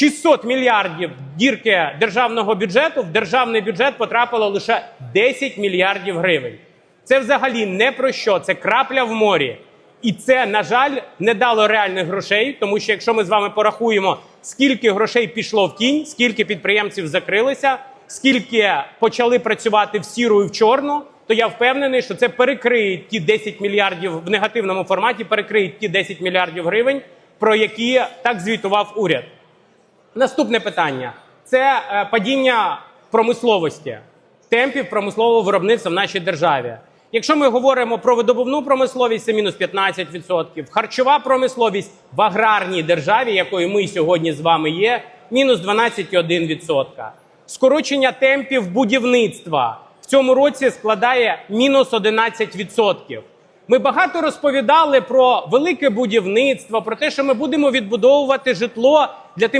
600 мільярдів дірки державного бюджету в державний бюджет потрапило лише 10 мільярдів гривень. Це взагалі не про що, це крапля в морі. І це, на жаль, не дало реальних грошей, тому що якщо ми з вами порахуємо, скільки грошей пішло в тінь, скільки підприємців закрилися, скільки почали працювати в сіру і в чорну, то я впевнений, що це перекриє ті 10 мільярдів в негативному форматі, перекриє ті 10 мільярдів гривень, про які так звітував уряд. Наступне питання це е, падіння промисловості, темпів промислового виробництва в нашій державі. Якщо ми говоримо про видобувну промисловість, це мінус 15%, харчова промисловість в аграрній державі, якою ми сьогодні з вами є, мінус 12,1%. Скорочення темпів будівництва в цьому році складає мінус 11%. Ми багато розповідали про велике будівництво, про те, що ми будемо відбудовувати житло